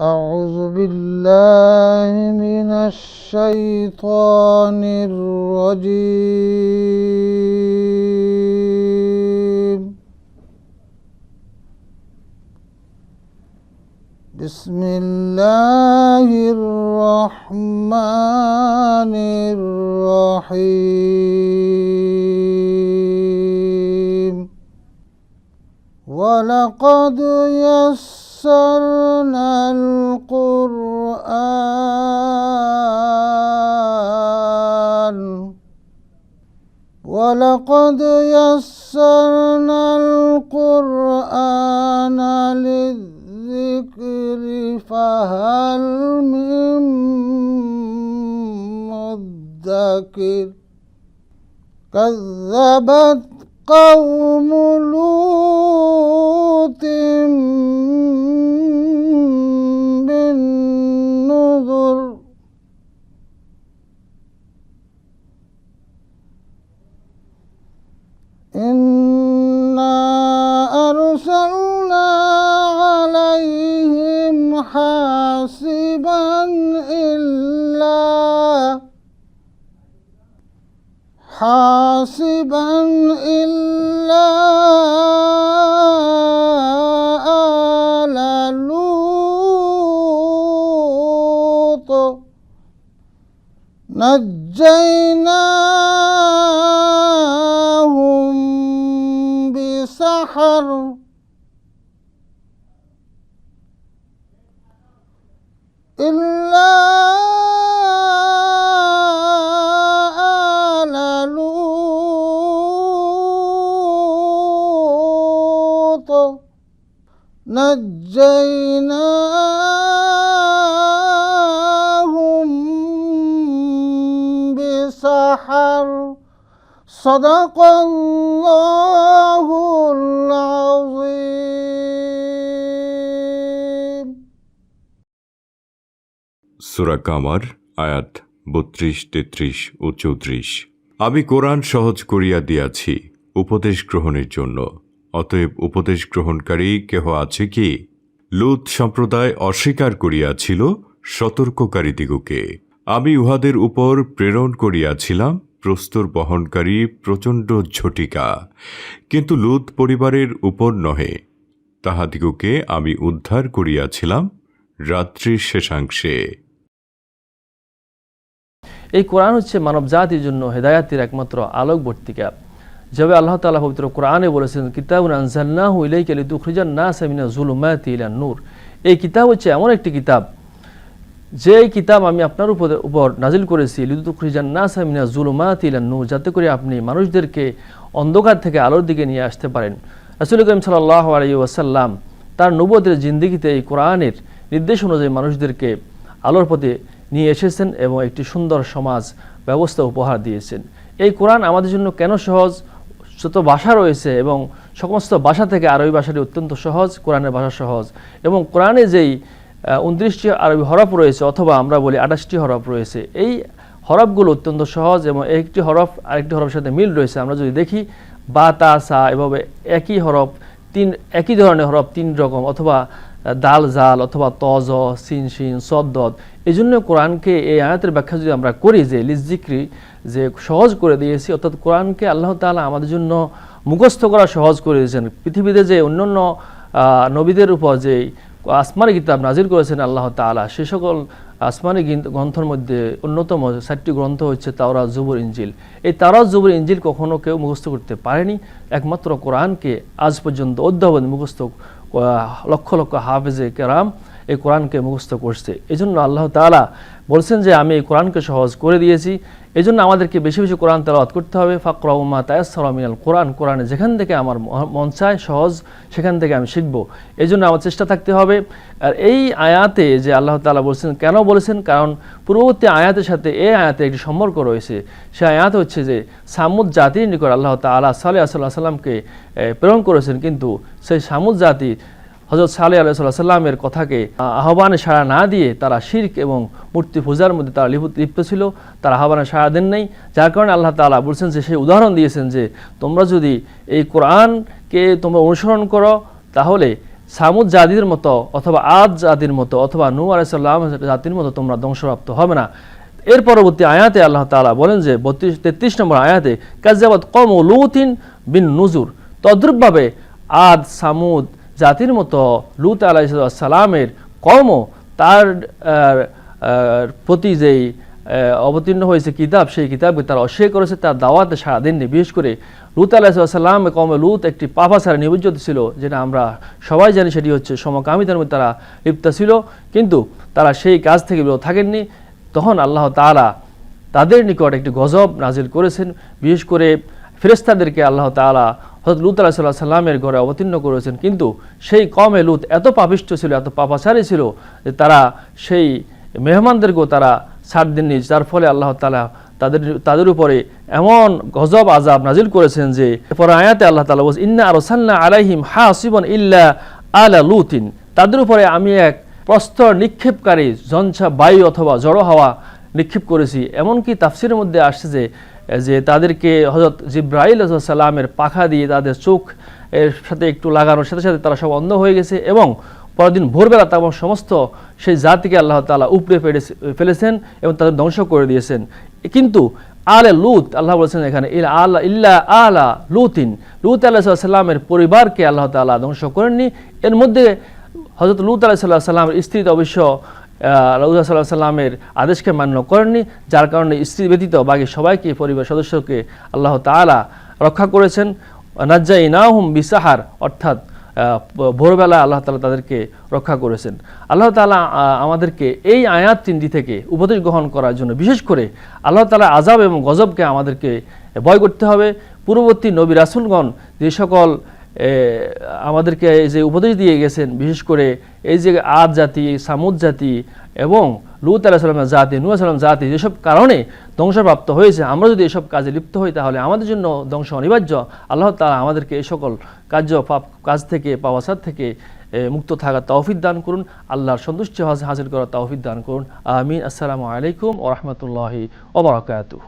أعوذ بالله من الشيطان الرجيم. بسم الله الرحمن الرحيم. ولقد يسرنا القرآن ولقد يسرنا القرآن للذكر فهل من مدكر؟ كذبت قوم لوط بالنذر. إنا أرسلنا عليهم حاسبا إلا حاسبا إلا آل لوط نجيناهم بسحر نجيناهم بسحر صدق الله العظيم সুরা কামার আয়াত বত্রিশ তেত্রিশ ও চৌত্রিশ আমি কোরআন সহজ করিয়া দিয়াছি উপদেশ গ্রহণের জন্য অতএব উপদেশ গ্রহণকারী কেহ আছে কি? লুত সম্প্রদায় অস্বীকার করিয়াছিল সতর্ককারী সতর্ককারীদিগকে। আমি উহাদের উপর প্রেরণ করিয়াছিলাম, প্রস্তর বহনকারী প্রচণ্ড ঝটিকা। কিন্তু লুত পরিবারের উপর নহে। তাহাদিগকে আমি উদ্ধার করিয়াছিলাম রাত্রির শেষাংশে। এই কোরআন হচ্ছে মানব জাতির জন্য হেদায়াতের একমাত্র আলোকবর্তিকা। যেভাবে আল্লাহ তালা পবিত্র কোরআনে বলেছেন কিতাব আনজাল্লাহু ইলাইকা লিতুখরিজান না মিনা যুলুমাতি ইলা নূর। এই কিতাব হচ্ছে এমন একটি কিতাব যে কিতাব আমি আপনার উপর উপর নাজিল করেছি, লিতুখরিজান না মিনা যুলুমাতি ইলা নূর, যাতে করে আপনি মানুষদেরকে অন্ধকার থেকে আলোর দিকে নিয়ে আসতে পারেন। রাসূল করিম সাল্লাল্লাহু আলাইহি ওয়াসাল্লাম তার নবুয়তের জিন্দিগিতে এই কোরআনের নির্দেশ অনুযায়ী মানুষদেরকে আলোর পথে নিয়ে এসেছেন এবং একটি সুন্দর সমাজ ব্যবস্থা উপহার দিয়েছেন। এই কোরআন আমাদের জন্য কেন সহজ? যত ভাষা রয়েছে এবং সমস্ত ভাষা থেকে আরবি ভাষাটি অত্যন্ত সহজ, কোরআনের ভাষা সহজ এবং কোরআনে যেই উনত্রিশটি আরবি হরফ রয়েছে অথবা আমরা বলি আঠাশটি হরফ রয়েছে, এই হরফগুলো অত্যন্ত সহজ এবং একটি হরফ আরেকটি হরফের সাথে মিল রয়েছে। আমরা যদি দেখি, বা, তা, সা এভাবে একই হরফ, তিন, একই ধরনের হরফ, তিন রকম অথবা দাল, জাল অথবা তজ সিন সিন সদ্দদ এই জন্য কোরআনকে এই আয়াতের ব্যাখ্যা যদি আমরা করি যে লিজিক্রি যে সহজ করে দিয়েছি, অর্থাৎ কোরআনকে আল্লাহ তাআলা আমাদের জন্য মুখস্থ করা সহজ করে দিয়েছেন। পৃথিবীতে যে অন্যান্য নবীদের উপর যে আসমানি কিতাব নাজির করেছেন আল্লাহ তাআলা, সে সকল আসমানি গ্রন্থর মধ্যে অন্যতম চারটি গ্রন্থ হচ্ছে তাওরা জুবুর ইঞ্জিল এই তাওরাত, জুবুর ইঞ্জিল কখনো কেউ মুখস্থ করতে পারেনি। একমাত্র কোরআনকে আজ পর্যন্ত অদ্যাবধি মুখস্থ লক্ষ লক্ষ হাফেজে কেরাম এই কোরআনকে মুখস্থ করছে। এই জন্য আল্লাহ তাআলা বলছেন যে, আমি এই কোরআনকে সহজ করে দিয়েছি। এই জন্য আমাদেরকে বেশি বেশি কোরআন তেলাওয়াত করতে হবে। ফাকরাউমা তায়াসসারা মিনাল কোরআন, কোরআনে যেখান থেকে আমার মন চায় সহজ সেখান থেকে আমি শিখব। এই জন্য আমার চেষ্টা থাকতে হবে। আর এই আয়াতে যে আল্লাহ তাআলা বলছেন, কেন বলেছেন? কারণ পূর্ববর্তী আয়াতের সাথে এই আয়াতে একটি সম্পর্ক রয়েছে। সে আয়াত হচ্ছে যে, সামুদ জাতির নিকট আল্লাহ তাআলা সালে আসাল্লাহ সাল্লামকে প্রেরণ করেছেন। কিন্তু সেই সামুদ জাতি হজরত আল্লাহ সাল্লামের কথাকে আহ্বানে সাড়া না দিয়ে তারা শির্ক এবং মূর্তি পূজার মধ্যে তারা লিপ্ত লিপ্ত ছিল, তারা আহ্বানে সাড়া দেন নাই। যার কারণে আল্লাহ তাআলা বলছেন যে, সেই উদাহরণ দিয়েছেন যে, তোমরা যদি এই কোরআনকে তোমরা অনুসরণ করো, তাহলে সামুদ জাতির মতো অথবা আদ জাতির মতো অথবা নূ আলাইসাল্লাম জাতির মতো তোমরা ধ্বংসপ্রাপ্ত হবে না। এর পরবর্তী আয়াতে আল্লাহ তালা বলেন যে, বত্রিশ, তেত্রিশ নম্বর আয়াতে কাজাবাদ কম লুতিন বিন নুজুর। তদ্রুপভাবে আদ, সামুদ জাতির মতো লুত আলাইসালামের কর্ম তার প্রতি যেই অবতীর্ণ হয়েছে কিতাব, সেই কিতাবকে তারা অস্বীকার করেছে, তার দাওয়াতে সারা দিননি বিশেষ করে লুত আলাহিসাল্লাম কমে লুত একটি পাপাচারে নিবজ্জিত ছিল, যেটা আমরা সবাই জানি সেটি হচ্ছে সমকামিতার মধ্যে তারা লিপ্ত ছিল, কিন্তু তারা সেই কাজ থেকে বিরত থাকেননি। তখন আল্লাহ তাআলা তাদের নিকট একটি গজব নাজিল করেছেন। বিশেষ করে ফেরেস্তাদেরকে আল্লাহ তাআলা হজরত লুত আলাহ সাল্লাহ সাল্লামের ঘরে অবতীর্ণ করেছেন। কিন্তু সেই কমে লুত এত পাপিষ্ট ছিল, এত পাপাচারী ছিল, যে তারা সেই মেহমানদেরকেও তারা ছাড় দেননি। যার ফলে আল্লাহ তাআলা তাদের তাদের উপরে এমন গজব আজাব নাজিল করেছেন যে পরে আয়াতে আল্লাহ তালা বলছে ইন্না আরসালনা আলাইহিম হাসিবান ইল্লা আলা লুতিন। তাদের উপরে আমি এক প্রস্তর নিক্ষেপকারী, ঝঞ্ঝা বায়ু অথবা জড়ো হাওয়া নিক্ষেপ করেছি। এমনকি তাফসিরের মধ্যে আসছে যে যে তাদেরকে হজরত জিব্রাইল সাল্লামের পাখা দিয়ে তাদের চোখ এর সাথে একটু লাগানোর সাথে সাথে তারা সব অন্ধ হয়ে গেছে এবং পরদিন ভোরবেলা তেমন সমস্ত সেই জাতিকে আল্লাহ উপড়ে ফেলেছে- ফেলেছেন এবং তাদের ধ্বংস করে দিয়েছেন। কিন্তু আলে লুত, আল্লাহ বলেছেন এখানে, ইল আলা, ইল্লা আলা লুতিন। লুত আল্লাহ সাল্লামের পরিবারকে আল্লাহ তাআলা ধ্বংস করেননি। এর মধ্যে হজরত লুত আলাহ সাল্লাহ সাল্লামের স্ত্রী অবশ্য রৌদা সাল্লাহ সাল্লামের আদেশকে মান্য করেননি যার কারণে স্ত্রী ব্যতীত বাকি সবাইকে পরিবার সদস্যকে আল্লাহ তাআলা রক্ষা করেছেন। নাজ্জাই নাহুম বিসাহার অর্থাৎ ভোরবেলা আল্লাহ তালা তাদেরকে রক্ষা করেছেন। আল্লাহ আহ, আমাদেরকে এই আয়াত তিনটি থেকে উপদেশ গ্রহণ করার জন্য বিশেষ করে আল্লাহ তালা আজাব এবং গজবকে আমাদেরকে ভয় করতে হবে। পূর্ববর্তী নবী রাসুলগণ যে সকল আমাদেরকে এই যে উপদেশ দিয়ে গেছেন, বিশেষ করে এই যে আদ জাতি, সামুদ জাতি এবং লুত আলাহ সাল্লামের জাতি, নূহ সাল্লাম জাতি যেসব কারণে ধ্বংসপ্রাপ্ত হয়েছে, আমরা যদি এসব কাজে লিপ্ত হই তাহলে আমাদের জন্য ধ্বংস অনিবার্য। আল্লাহ তাআলা আমাদেরকে এই সকল কার্য পাপ, কাজ থেকে পাওয়াসাদ থেকে মুক্ত থাকার তৌফিক দান করুন, আল্লাহর সন্তুষ্টি হাসিল করার তৌফিক দান করুন। আমিন। আসসালামু আলাইকুম ওরহমতুল্লাহি ওবরাকাতুহ